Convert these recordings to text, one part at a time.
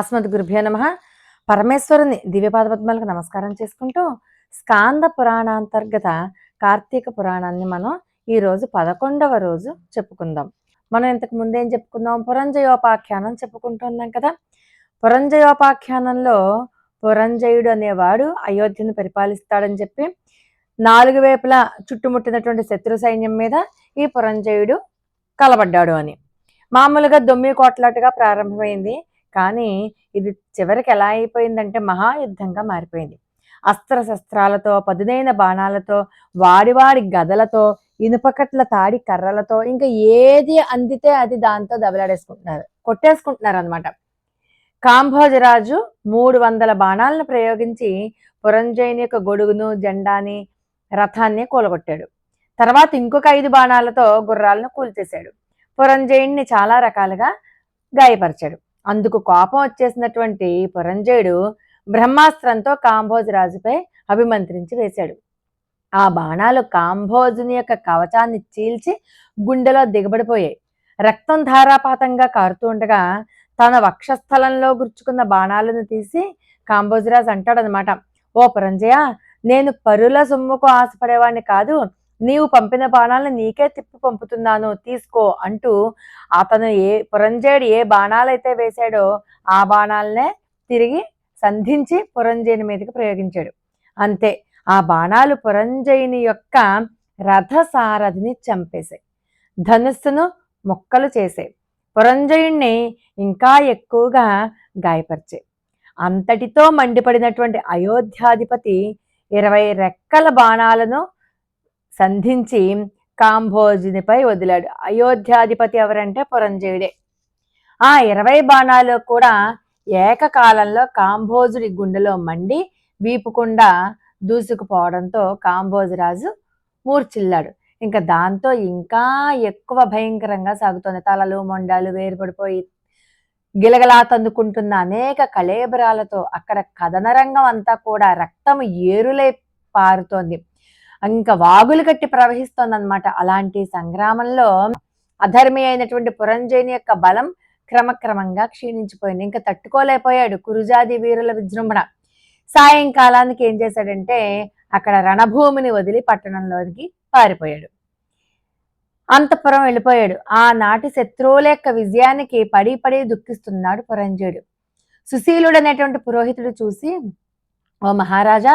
అస్మద్ గురుభ్యో నమ. పరమేశ్వరుని దివ్యపాద పద్మాలకు నమస్కారం చేసుకుంటూ స్కాంద పురాణాంతర్గత కార్తీక పురాణాన్ని మనం ఈరోజు పదకొండవ రోజు చెప్పుకుందాం. మనం ఇంతకు ముందేం చెప్పుకుందాం పురంజయోపాఖ్యానం చెప్పుకుంటున్నాం కదా. పురంజయోపాఖ్యానంలో పురంజయుడు అనేవాడు అయోధ్యను పరిపాలిస్తాడని చెప్పి నాలుగు వైపులా చుట్టుముట్టినటువంటి శత్రు సైన్యం మీద ఈ పురంజయుడు కలబడ్డాడు అని. మామూలుగా దొమ్మి కోట్లాటుగా ప్రారంభమైంది. కానీ ఇది చివరికి ఎలా అయిపోయిందంటే మహాయుద్ధంగా మారిపోయింది. అస్త్ర శస్త్రాలతో పదునైన బాణాలతో వాడివాడి గదలతో ఇనుపకట్ల తాడి కర్రలతో ఇంకా ఏది అందితే అది దాంతో దబలాడేసుకుంటున్నారు కొట్టేసుకుంటున్నారు అనమాట కాంభోజరాజు మూడు వందల బాణాలను ప్రయోగించి పురంజయుని యొక్క గొడుగును జెండాని రథాన్ని కూలగొట్టాడు. తర్వాత ఇంకొక ఐదు బాణాలతో గుర్రాలను కూల్చేశాడు. పురంజయుణ్ణి చాలా రకాలుగా గాయపరిచాడు. అందుకు కోపం వచ్చేసినటువంటి పురంజయుడు బ్రహ్మాస్త్రంతో కాంభోజు రాజుపై అభిమంత్రించి వేశాడు. ఆ బాణాలు కాంభోజుని యొక్క కవచాన్ని చీల్చి గుండెలో దిగబడిపోయాయి. రక్తం ధారాపాతంగా కారుతూ ఉండగా తన వక్షస్థలంలో గుర్చుకున్న బాణాలను తీసి కాంభోజరాజు అంటాడనమాట ఓ పురంజయ నేను పరుల సొమ్ముకు ఆశపడేవాడిని కాదు నీవు పంపిన బాణాలను నీకే తిప్పి పంపుతున్నాను తీసుకో అంటూ అతను ఏ పురంజయుడు ఏ బాణాలైతే వేశాడో ఆ బాణాలనే తిరిగి సంధించి పురంజయుని మీదకి ప్రయోగించాడు. అంతే ఆ బాణాలు పురంజయుని యొక్క రథసారథిని చంపేశాయి. ధనుస్సును మొక్కలు చేసాయి పురంజయుణ్ణి ఇంకా ఎక్కువగా గాయపరిచాయి. అంతటితో మండిపడినటువంటి అయోధ్యాధిపతి ఇరవై రెక్కల బాణాలను సంధించి కాంభోజునిపై వదిలాడు. అయోధ్యాధిపతి ఎవరంటే పురంజయుడే. ఆ ఇరవై బాణాలు కూడా ఏకకాలంలో కాంభోజుడి గుండెలో మండి వీపుకుండా దూసుకుపోవడంతో కాంభోజరాజు మూర్చిల్లాడు ఇంకా దాంతో ఇంకా ఎక్కువ భయంకరంగా సాగుతోంది. తలలు మొండాలు వేరుపడిపోయి గిలగలా తందుకుంటున్న అనేక కళేబరాలతో అక్కడ కథనరంగం అంతా కూడా రక్తం ఏరులై పారుతోంది. ఇంకా వాగులు కట్టి ప్రవహిస్తోందన్నమాట. అలాంటి సంగ్రామంలో అధర్మి అయినటువంటి పురంజయుని యొక్క బలం క్రమక్రమంగా క్షీణించిపోయింది. ఇంకా తట్టుకోలేకపోయాడు కురుజాది వీరుల విజృంభణ. సాయంకాలానికి ఏం చేశాడంటే అక్కడ రణభూమిని వదిలి పట్టణంలోకి పారిపోయాడు. అంతపురం వెళ్ళిపోయాడు. ఆనాటి శత్రువుల యొక్క విజయానికి పడి పడి దుఃఖిస్తున్నాడు పురంజయుడు సుశీలుడు అనేటువంటి పురోహితుడు చూసి ఓ మహారాజా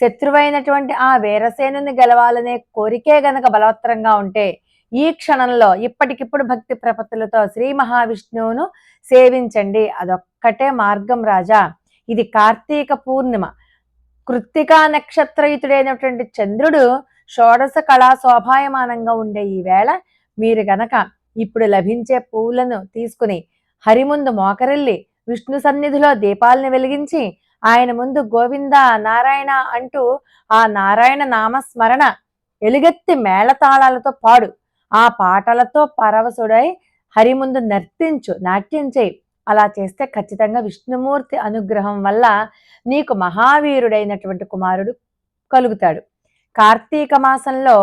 శత్రువైనటువంటి ఆ వీరసేనుని గెలవాలనే కోరికే గనక బలవత్తరంగా ఉంటే ఈ క్షణంలో ఇప్పటికిప్పుడు భక్తి ప్రపత్తులతో శ్రీ మహావిష్ణువును సేవించండి. అదొక్కటే మార్గం రాజా. ఇది కార్తీక పూర్ణిమ. కృత్తికా నక్షత్రయుతుడైనటువంటి చంద్రుడు షోడశ కళా శోభాయమానంగా ఉండే ఈ వేళ మీరు గనక ఇప్పుడు లభించే పూలను తీసుకుని హరిముందు మోకరిల్లి విష్ణు సన్నిధిలో దీపాలను వెలిగించి ఆయన ముందు గోవింద నారాయణ అంటూ ఆ నారాయణ నామస్మరణ ఎలుగెత్తి మేళతాళాలతో పాడు. ఆ పాటలతో పరవశుడై హరి ముందు నర్తించు నాట్యం చేయి. అలా చేస్తే ఖచ్చితంగా విష్ణుమూర్తి అనుగ్రహం వల్ల నీకు మహావీరుడైనటువంటి కుమారుడు కలుగుతాడు. కార్తీక మాసంలో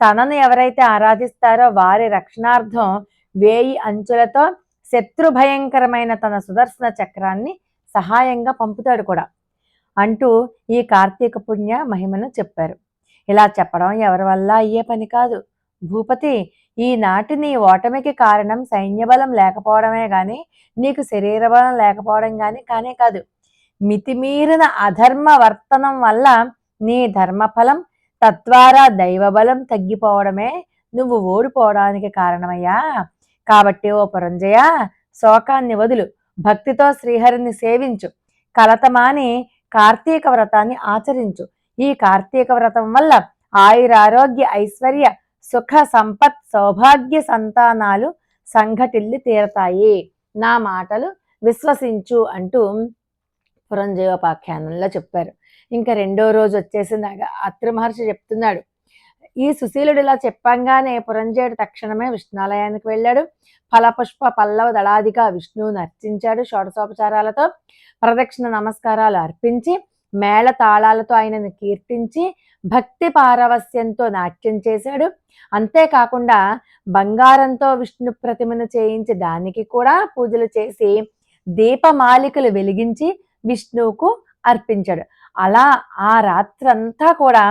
తనను ఎవరైతే ఆరాధిస్తారో వారి రక్షణార్థం వేయి అంచులతో శత్రు భయంకరమైన తన సుదర్శన చక్రాన్ని సహాయంగా పంపుతాడు కూడా. అంటూ ఈ కార్తీక పుణ్య మహిమను చెప్పారు. ఇలా చెప్పడం ఎవరి వల్ల అయ్యే పని కాదు. భూపతి ఈనాటి నీ ఓటమికి కారణం సైన్యబలం లేకపోవడమే గాని నీకు శరీర బలం లేకపోవడం గాని కానే కాదు. మితిమీరిన అధర్మ వర్తనం వల్ల నీ ధర్మఫలం తద్వారా దైవబలం తగ్గిపోవడమే నువ్వు ఓడిపోవడానికి కారణమయ్యా. కాబట్టి ఓ పురంజయ శోకాన్ని వదులు. భక్తితో శ్రీహరిని సేవించు. కలతమాని కార్తీక వ్రతాన్ని ఆచరించు. ఈ కార్తీక వ్రతం వల్ల ఆయురారోగ్య ఐశ్వర్య సుఖ సంపత్ సౌభాగ్య సంతానాలు సంఘటిల్లి తీరతాయి. నా మాటలు విశ్వసించు అంటూ పురంజయోపాఖ్యానంలో చెప్పారు. ఇంకా రెండో రోజు వచ్చేసి అత్రి మహర్షి చెప్తున్నాడు. ఈ సుశీలుడు ఇలా చెప్పంగానే పురంజయుడు తక్షణమే విష్ణాలయానికి వెళ్ళాడు. ఫలపుష్ప పల్లవ దళాదిగా విష్ణువుని అర్చించాడు షోడశోపచారాలతో. ప్రదక్షిణ నమస్కారాలు అర్పించి మేళ తాళాలతో ఆయనను కీర్తించి భక్తి పారవస్యంతో నాట్యం చేశాడు. అంతేకాకుండా బంగారంతో విష్ణు ప్రతిమను చేయించి దానికి కూడా పూజలు చేసి దీపమాలికలు వెలిగించి విష్ణువుకు అర్పించాడు. అలా ఆ రాత్రంతా కూడా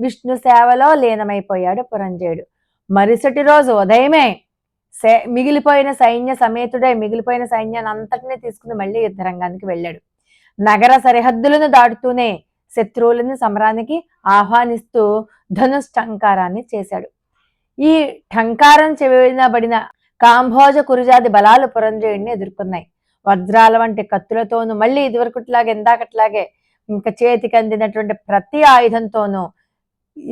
విష్ణు సేవలో లీనమైపోయాడు పురంజయుడు. మరుసటి రోజు ఉదయమే సే మిగిలిపోయిన సైన్య సమేతుడై మిగిలిపోయిన సైన్యాన్ని అంతటినీ తీసుకుని మళ్ళీ యుద్ధరంగానికి వెళ్ళాడు. నగర సరిహద్దులను దాటుతూనే శత్రువులను సమరానికి ఆహ్వానిస్తూ ధనుష్టంకారాన్ని చేశాడు. ఈ ఠంకారం చెవినబడిన కాంభోజ కురుజాది బలాలు పురంజయుడిని ఎదుర్కొన్నాయి. వజ్రాల వంటి కత్తులతోనూ మళ్ళీ ఇదివరకుట్లాగే ఇందాకట్లాగే ఇంకా చేతికి అందినటువంటి ప్రతి ఆయుధంతోనూ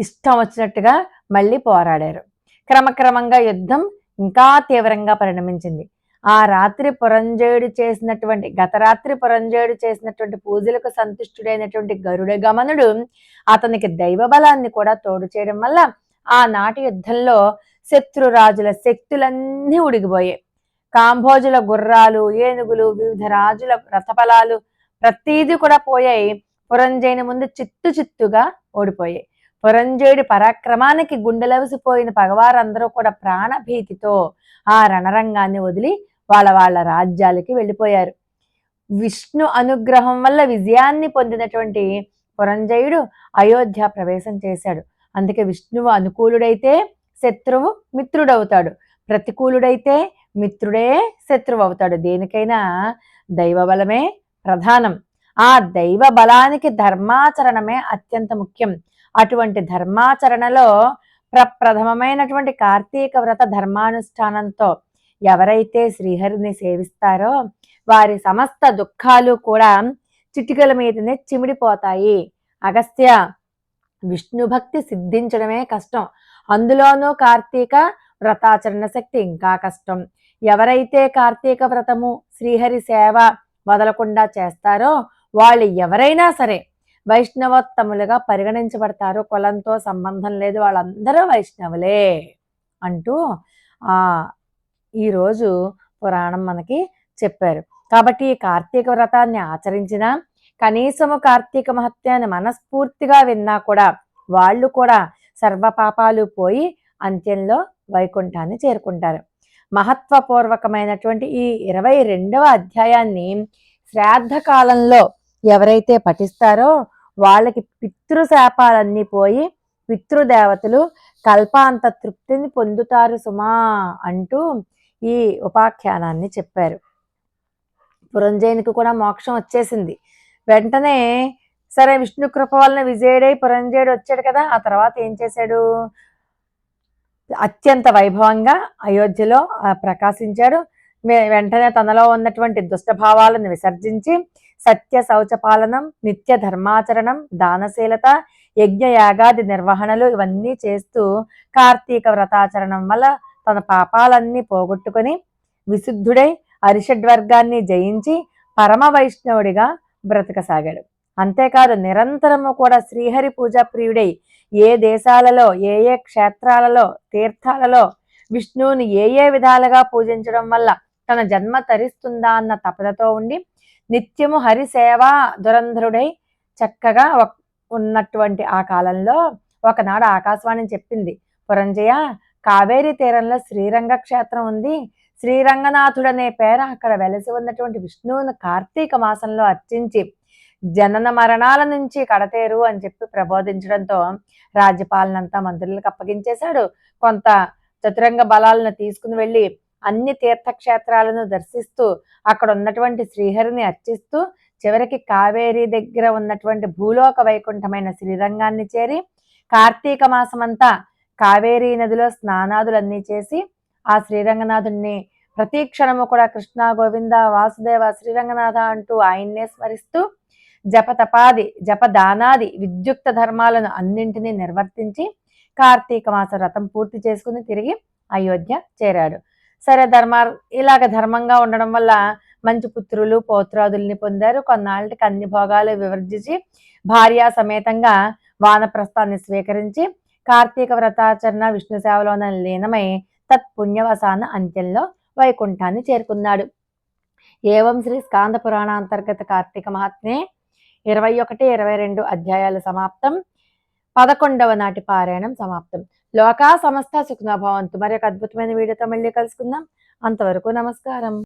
ఇష్టం వచ్చినట్టుగా మళ్ళీ పోరాడారు. క్రమక్రమంగా యుద్ధం ఇంకా తీవ్రంగా పరిణమించింది. ఆ రాత్రి పురంజయుడు చేసినటువంటి గత రాత్రి పురంజయుడు చేసినటువంటి పూజలకు సంతుష్టుడైనటువంటి గరుడ గమనుడు అతనికి దైవ బలాన్ని కూడా తోడు చేయడం వల్ల ఆనాటి యుద్ధంలో శత్రురాజుల శక్తులన్నీ ఉడిగిపోయాయి. కాంభోజుల గుర్రాలు ఏనుగులు వివిధ రాజుల రథఫలాలు ప్రతీది కూడా పోయాయి. పురంజయుని ముందు చిత్తు చిత్తుగా ఓడిపోయాయి. పురంజయుడి పరాక్రమానికి గుండెలవిసిపోయిన పగవారందరూ కూడా ప్రాణభీతితో ఆ రణరంగాన్ని వదిలి వాళ్ళ వాళ్ళ రాజ్యాలకి వెళ్ళిపోయారు. విష్ణు అనుగ్రహం వల్ల విజయాన్ని పొందినటువంటి పురంజయుడు అయోధ్య ప్రవేశం చేశాడు. అందుకే విష్ణువు అనుకూలుడైతే శత్రువు మిత్రుడవుతాడు. ప్రతికూలుడైతే మిత్రుడే శత్రువు అవుతాడు దేనికైనా దైవ బలమే ప్రధానం. ఆ దైవ బలానికి ధర్మాచరణమే అత్యంత ముఖ్యం. అటువంటి ధర్మాచరణలో ప్రప్రథమమైనటువంటి కార్తీక వ్రత ధర్మానుష్ఠానంతో ఎవరైతే శ్రీహరిని సేవిస్తారో వారి సమస్త దుఃఖాలు కూడా చిటికల మీదనే చిమిడిపోతాయి. అగస్త్య విష్ణు భక్తి సిద్ధించడమే కష్టం. అందులోనూ కార్తీక వ్రతాచరణ శక్తి ఇంకా కష్టం. ఎవరైతే కార్తీక వ్రతము శ్రీహరి సేవ వదలకుండా చేస్తారో వాళ్ళు ఎవరైనా సరే వైష్ణవోత్తములుగా పరిగణించబడతారు. కులంతో సంబంధం లేదు. వాళ్ళందరూ వైష్ణవులే అంటూ ఆ ఈరోజు పురాణం మనకి చెప్పారు. కాబట్టి ఈ కార్తీక వ్రతాన్ని ఆచరించిన కనీసము కార్తీక మహత్యాన్ని మనస్ఫూర్తిగా విన్నా కూడా వాళ్ళు కూడా సర్వ పాపాలు పోయి అంత్యంలో వైకుంఠాన్ని చేరుకుంటారు. మహత్వపూర్వకమైనటువంటి ఈ ఇరవై రెండవ అధ్యాయాన్ని శ్రాద్ధ కాలంలో ఎవరైతే పఠిస్తారో వాళ్ళకి పితృశాపాలన్నీ పోయి పితృదేవతలు కల్పాంత తృప్తిని పొందుతారు సుమా అంటూ ఈ ఉపాఖ్యానాన్ని చెప్పారు. పురంజయునికి కూడా మోక్షం వచ్చేసింది. వెంటనే సరే విష్ణు కృప వలన విజయుడై పురంజయుడు వచ్చాడు కదా ఆ తర్వాత ఏం చేశాడు? అత్యంత వైభవంగా అయోధ్యలో ప్రకాశించాడు. వెంటనే తనలో ఉన్నటువంటి దుష్టభావాలను విసర్జించి సత్య శౌచపాలనం నిత్య ధర్మాచరణం దానశీలత యజ్ఞ యాగాది నిర్వహణలు ఇవన్నీ చేస్తూ కార్తీక వ్రతాచరణం వల్ల తన పాపాలన్నీ పోగొట్టుకొని విశుద్ధుడై అరిషడ్వర్గాన్ని జయించి పరమ వైష్ణవుడిగా బ్రతకసాగాడు. అంతేకాదు నిరంతరము కూడా శ్రీహరి పూజా ప్రియుడై ఏ దేశాలలో ఏ ఏ క్షేత్రాలలో తీర్థాలలో విష్ణువుని ఏ ఏ విధాలుగా పూజించడం వల్ల తన జన్మ తరిస్తుందా అన్న తపదతో ఉండి నిత్యము హరిసేవా దురంధరుడై చక్కగా ఉన్నటువంటి ఆ కాలంలో ఒకనాడు ఆకాశవాణి చెప్పింది పురంజయ కావేరీ తీరంలో శ్రీరంగ క్షేత్రం ఉంది. శ్రీరంగనాథుడనే పేర అక్కడ వెలసి ఉన్నటువంటి విష్ణువును కార్తీక మాసంలో అర్చించి జనన మరణాల నుంచి కడతేరు అని చెప్పి ప్రబోధించడంతో రాజ్యపాలనంతా మంత్రులకు అప్పగించేశాడు. కొంత చతురంగ బలాలను తీసుకుని వెళ్ళి అన్ని తీర్థక్షేత్రాలను దర్శిస్తూ అక్కడ ఉన్నటువంటి శ్రీహరిని అర్చిస్తూ చివరికి కావేరి దగ్గర ఉన్నటువంటి భూలోక వైకుంఠమైన శ్రీరంగాన్ని చేరి కార్తీక మాసమంతా కావేరీ నదిలో స్నానాదులన్నీ చేసి ఆ శ్రీరంగనాథుణ్ణి ప్రతి క్షణము కూడా కృష్ణ గోవింద వాసుదేవ శ్రీరంగనాథ అంటూ ఆయన్నే స్మరిస్తూ జపతపాది జపదానాది విద్యుక్త ధర్మాలను అన్నింటినీ నిర్వర్తించి కార్తీక మాస వ్రతం పూర్తి చేసుకుని తిరిగి అయోధ్య చేరాడు. సరే ధర్మ ఇలాగ ధర్మంగా ఉండడం వల్ల మంచి పుత్రులు పౌత్రాదుల్ని పొందారు. కొన్నాళ్ళకి అన్ని భోగాలు వివర్జించి భార్యా సమేతంగా వానప్రస్థాన్ని స్వీకరించి కార్తీక వ్రతాచరణ విష్ణు సేవలోన లీనమై తత్పుణ్యవసాన అంత్యంలో వైకుంఠాన్ని చేరుకున్నాడు. ఏవం శ్రీ స్కాంద పురాణ అంతర్గత కార్తీక మహాత్మే ఇరవై ఒకటి ఇరవై రెండు అధ్యాయాలు సమాప్తం. పదకొండవ నాటి పారాయణం సమాప్తం. లోకా సమస్త సుఖనభావంతు మరి ఒక అద్భుతమైన వీడియోతో మళ్ళీ కలుసుకుందాం. అంతవరకు నమస్కారం.